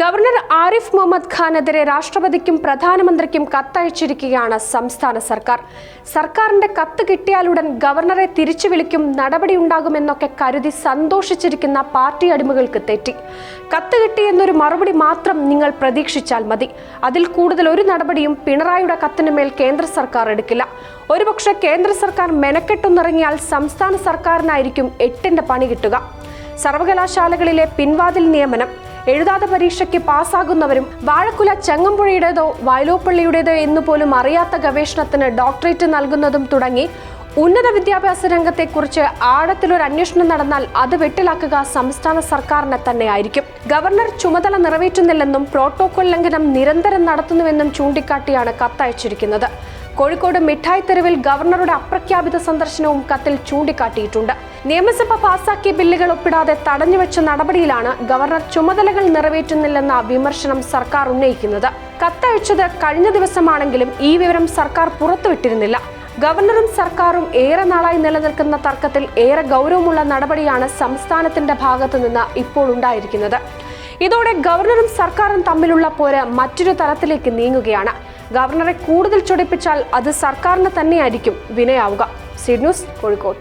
Governor Arif Muhammad ഖാനെതിരെ രാഷ്ട്രപതിക്കും പ്രധാനമന്ത്രിക്കും കത്തയച്ചിരിക്കുകയാണ് സംസ്ഥാന സർക്കാർ. സർക്കാരിന്റെ കത്ത് കിട്ടിയാലുടൻ ഗവർണറെ തിരിച്ചു വിളിക്കും നടപടിയുണ്ടാകുമെന്നൊക്കെ കരുതി സന്തോഷിച്ചിരിക്കുന്ന പാർട്ടി അടിമകൾക്ക് തെറ്റി. കത്ത് കിട്ടിയെന്നൊരു മറുപടി മാത്രം നിങ്ങൾ പ്രതീക്ഷിച്ചാൽ മതി. അതിൽ കൂടുതൽ ഒരു നടപടിയും പിണറായിയുടെ കത്തിന് മേൽ കേന്ദ്ര സർക്കാർ എടുക്കില്ല. ഒരുപക്ഷെ കേന്ദ്ര സർക്കാർ മെനക്കെട്ടുന്നിറങ്ങിയാൽ സംസ്ഥാന സർക്കാരിനായിരിക്കും എട്ടിന്റെ പണി കിട്ടുക. സർവകലാശാലകളിലെ പിൻവാതിൽ നിയമനം എഴുതാതെ പരീക്ഷയ്ക്ക് പാസ്സാകുന്നവരും വാഴക്കുല ചെങ്ങമ്പുഴയുടേതോ വയലോപ്പള്ളിയുടേതോ എന്ന് പോലും അറിയാത്ത ഗവേഷണത്തിന് ഡോക്ടറേറ്റ് നൽകുന്നതും തുടങ്ങി ഉന്നത വിദ്യാഭ്യാസ രംഗത്തെക്കുറിച്ച് ആഴത്തിലൊരു അന്വേഷണം നടന്നാൽ അത് വെട്ടിലാക്കുക സംസ്ഥാന സർക്കാരിനെ തന്നെയായിരിക്കും. ഗവർണർ ചുമതല നിറവേറ്റുന്നില്ലെന്നും പ്രോട്ടോകോൾ ലംഘനം നിരന്തരം നടത്തുന്നുവെന്നും ചൂണ്ടിക്കാട്ടിയാണ് കത്തയച്ചിരിക്കുന്നത്. കോഴിക്കോട് മിഠായി തെരുവിൽ ഗവർണറുടെ അപ്രഖ്യാപിത സന്ദർശനവും കത്തിൽ ചൂണ്ടിക്കാട്ടിയിട്ടുണ്ട്. നിയമസഭ പാസാക്കിയ ബില്ലുകൾ ഒപ്പിടാതെ തടഞ്ഞുവെച്ച നടപടിയിലാണ് ഗവർണർ ചുമതലകൾ നിറവേറ്റുന്നില്ലെന്ന വിമർശനം സർക്കാർ ഉന്നയിക്കുന്നത്. കത്തയച്ചത് കഴിഞ്ഞ ദിവസമാണെങ്കിലും ഈ വിവരം സർക്കാർ പുറത്തുവിട്ടിരുന്നില്ല. ഗവർണറും സർക്കാരും ഏറെ നാളായി നിലനിൽക്കുന്ന തർക്കത്തിൽ ഏറെ ഗൗരവമുള്ള നടപടിയാണ് സംസ്ഥാനത്തിന്റെ ഭാഗത്തുനിന്ന് ഇപ്പോൾ ഉണ്ടായിരിക്കുന്നത് ഇതോടെ ഗവർണറും സർക്കാരും തമ്മിലുള്ള പോര് മറ്റൊരു തലത്തിലേക്ക് നീങ്ങുകയാണ്. ഗവർണറെ കൂടുതൽ ചൊടിപ്പിച്ചാൽ അത് സർക്കാരിന് തന്നെയായിരിക്കും വിനയാവുക. C news Kozhikode.